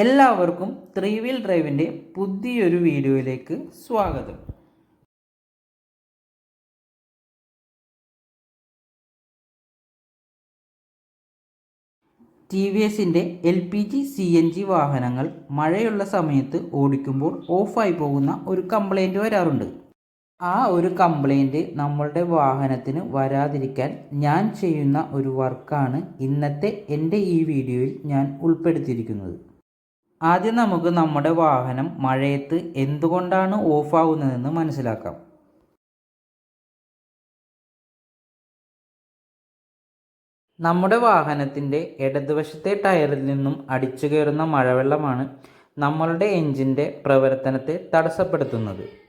എല്ലാവർക്കും three wheel ഡ്രൈവിന്റെ പുതിയൊരു വീഡിയോയിലേക്ക് സ്വാഗതം. ടി വി എസിന്റെ L P G C N G വാഹനങ്ങൾ മഴയുള്ള സമയത്ത് ഓടിക്കുമ്പോൾ ഓഫായി പോകുന്ന ഒരു കംപ്ലൈന്റ് വരാറുണ്ട്. ആ ഒരു കംപ്ലൈന്റ് നമ്മളുടെ വാഹനത്തിന് വരാതിരിക്കാൻ ഞാൻ ചെയ്യുന്ന ഒരു വർക്കാണ് ഇന്നത്തെ എന്റെ ഈ വീഡിയോയിൽ ഞാൻ ഉൾപ്പെടുത്തിയിരിക്കുന്നത്. ആദ്യം നമുക്ക് നമ്മുടെ വാഹനം മഴയത്ത് എന്തുകൊണ്ടാണ് ഓഫാകുന്നതെന്ന് മനസ്സിലാക്കാം. നമ്മുടെ വാഹനത്തിന്റെ ഇടതുവശത്തെ ടയറിൽ നിന്നും അടിച്ചു കയറുന്ന മഴവെള്ളമാണ് നമ്മളുടെ എഞ്ചിന്റെ പ്രവർത്തനത്തെ തടസ്സപ്പെടുത്തുന്നത്.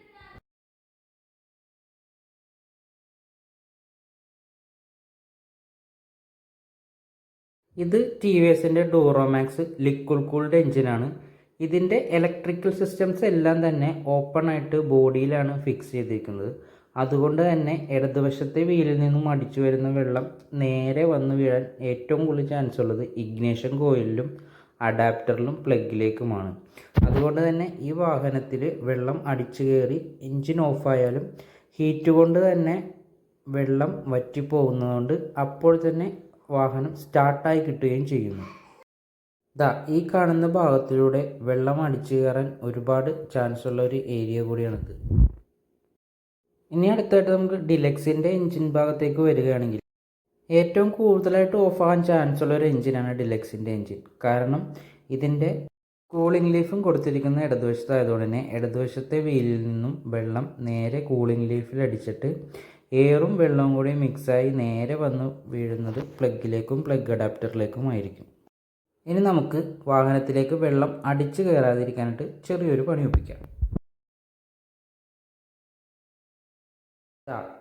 ഇത് ടി വി എസിന്റെ ഡൂറോമാക്സ് ലിക്വിഡ് കൂൾഡ് എഞ്ചിനാണ് ഇതിന്റെ ഇലക്ട്രിക്കൽ സിസ്റ്റംസ് എല്ലാം തന്നെ ഓപ്പൺ ആയിട്ട് ബോഡിയിലാണ് ഫിക്സ് ചെയ്തിരിക്കുന്നത്. അതുകൊണ്ട് തന്നെ ഇടതുവശത്തെ വീലിൽ നിന്നും അടിച്ചു വരുന്ന വെള്ളം നേരെ വന്ന് വീഴാൻ ഏറ്റവും കൂടുതൽ ചാൻസ് ഉള്ളത് ഇഗ്നേഷൻ കോയിലിലും അഡാപ്റ്ററിലും പ്ലഗിലേക്കുമാണ് അതുകൊണ്ട് തന്നെ ഈ വാഹനത്തിൽ വെള്ളം അടിച്ചു കയറി എഞ്ചിൻ ഓഫായാലും ഹീറ്റ് കൊണ്ട് തന്നെ വെള്ളം വറ്റിപ്പോകുന്നതുകൊണ്ട് അപ്പോൾ തന്നെ വാഹനം സ്റ്റാർട്ടായി കിട്ടുകയും ചെയ്യുന്നു. ദാ ഈ കാണുന്ന ഭാഗത്തിലൂടെ വെള്ളം അടിച്ചു കയറാൻ ഒരുപാട് ചാൻസ് ഉള്ള ഒരു ഏരിയ കൂടിയാണിത് ഇനി അടുത്തായിട്ട് നമുക്ക് ഡിലക്സിന്റെ എഞ്ചിൻ ഭാഗത്തേക്ക് വരികയാണെങ്കിൽ ഏറ്റവും കൂടുതലായിട്ട് ഓഫാകാൻ ചാൻസ് ഉള്ള ഒരു എഞ്ചിനാണ് ഡിലക്സിന്റെ എഞ്ചിൻ കാരണം ഇതിന്റെ കൂളിംഗ് ലീഫും കൊടുത്തിരിക്കുന്ന ഇടതുവശത്തായതുകൊണ്ട് തന്നെ ഇടതുവശത്തെ വീലിൽ നിന്നും വെള്ളം നേരെ കൂളിംഗ് ലീഫിൽ അടിച്ചിട്ട് എയറും വെള്ളവും കൂടി മിക്സായി നേരെ വന്ന് വീഴുന്നത് പ്ലഗിലേക്കും പ്ലഗ് അഡാപ്റ്ററിലേക്കും ആയിരിക്കും. ഇനി നമുക്ക് വാഹനത്തിലേക്ക് വെള്ളം അടിച്ചു കയറാതിരിക്കാനായിട്ട് ചെറിയൊരു പണി ഒപ്പിക്കാം.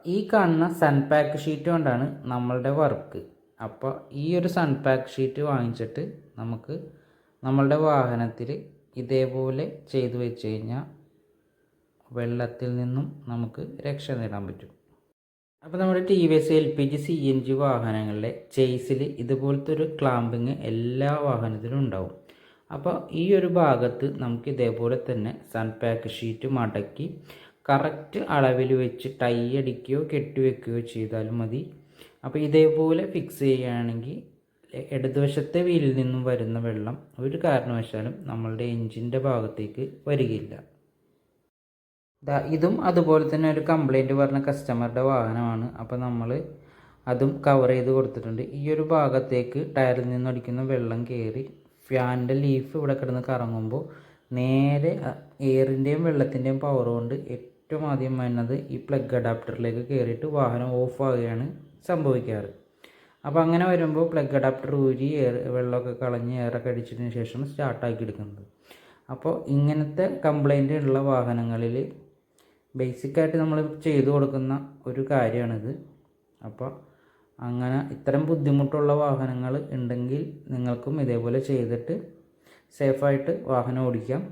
ഈ കാണുന്ന സൺപാക്ക് ഷീറ്റ് കൊണ്ടാണ് നമ്മളുടെ വർക്ക് അപ്പോൾ ഈ ഒരു സൺപാക്ക് ഷീറ്റ് വാങ്ങിച്ചിട്ട് നമുക്ക് നമ്മളുടെ വാഹനത്തിൽ ഇതേപോലെ ചെയ്തു വെച്ച് കഴിഞ്ഞാൽ വെള്ളത്തിൽ നിന്നും നമുക്ക് രക്ഷ നേടാൻ പറ്റും. അപ്പോൾ നമ്മുടെ T V S L P G C N G വാഹനങ്ങളിലെ ചേസിൽ ഇതുപോലത്തെ ഒരു ക്ലാമ്പിങ് എല്ലാ വാഹനത്തിലും ഉണ്ടാവും. അപ്പോൾ ഈ ഒരു ഭാഗത്ത് നമുക്ക് ഇതേപോലെ തന്നെ സൺ പാക്ക് ഷീറ്റ് മടക്കി കറക്റ്റ് അളവിൽ വെച്ച് ടൈ അടിക്കുകയോ കെട്ടിവെക്കുകയോ ചെയ്താലും മതി. അപ്പോൾ ഇതേപോലെ ഫിക്സ് ചെയ്യുകയാണെങ്കിൽ ഇടതുവശത്തെ വീലിൽ നിന്നും വരുന്ന വെള്ളം ഒരു കാരണവശാലും നമ്മളുടെ എൻജിന്റെ ഭാഗത്തേക്ക് വരികയില്ല. ഇതും അതുപോലെ തന്നെ ഒരു കംപ്ലൈന്റ് പറഞ്ഞ കസ്റ്റമറുടെ വാഹനമാണ്. അപ്പോൾ നമ്മൾ അതും കവർ ചെയ്ത് കൊടുത്തിട്ടുണ്ട്. ഈ ഒരു ഭാഗത്തേക്ക് ടയറിൽ നിന്ന് അടിക്കുന്ന വെള്ളം കയറി ഫാനിന്റെ ലീഫ് ഇവിടെ കിടന്ന് കറങ്ങുമ്പോൾ നേരെ എയറിന്റെയും വെള്ളത്തിന്റെയും പവർ കൊണ്ട് ഏറ്റവും ആദ്യം വരുന്നത് ഈ പ്ലഗ് അഡാപ്റ്ററിലേക്ക് കയറിയിട്ട് വാഹനം ഓഫ് ആവുകയാണ് സംഭവിക്കാറ്. അപ്പോൾ അങ്ങനെ വരുമ്പോൾ പ്ലഗ് അഡാപ്റ്റർ ഊരി എയർ വെള്ളമൊക്കെ കളഞ്ഞ് എയറൊക്കെ അടിച്ചതിന് ശേഷം സ്റ്റാർട്ടാക്കി എടുക്കുന്നത്. അപ്പോൾ ഇങ്ങനത്തെ കംപ്ലൈന്റ് ഉള്ള വാഹനങ്ങളിൽ ബേസിക്കായിട്ട് നമ്മൾ ചെയ്തു കൊടുക്കുന്ന ഒരു കാര്യമാണിത്. അപ്പോൾ അങ്ങനെ ഇത്തരം ബുദ്ധിമുട്ടുള്ള വാഹനങ്ങൾ ഉണ്ടെങ്കിൽ നിങ്ങൾക്കും ഇതേപോലെ ചെയ്തിട്ട് സേഫായിട്ട് വാഹനം ഓടിക്കാം.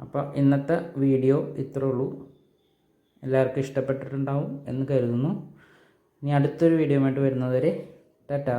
അപ്പോൾ ഇന്നത്തെ വീഡിയോ ഇത്രേ ഉള്ളൂ. എല്ലാവർക്കും ഇഷ്ടപ്പെട്ടിട്ടുണ്ടാവും എന്ന് കരുതുന്നു. ഇനി അടുത്തൊരു വീഡിയോ ആയിട്ട് വരുന്നതുവരെ ടാറ്റാ.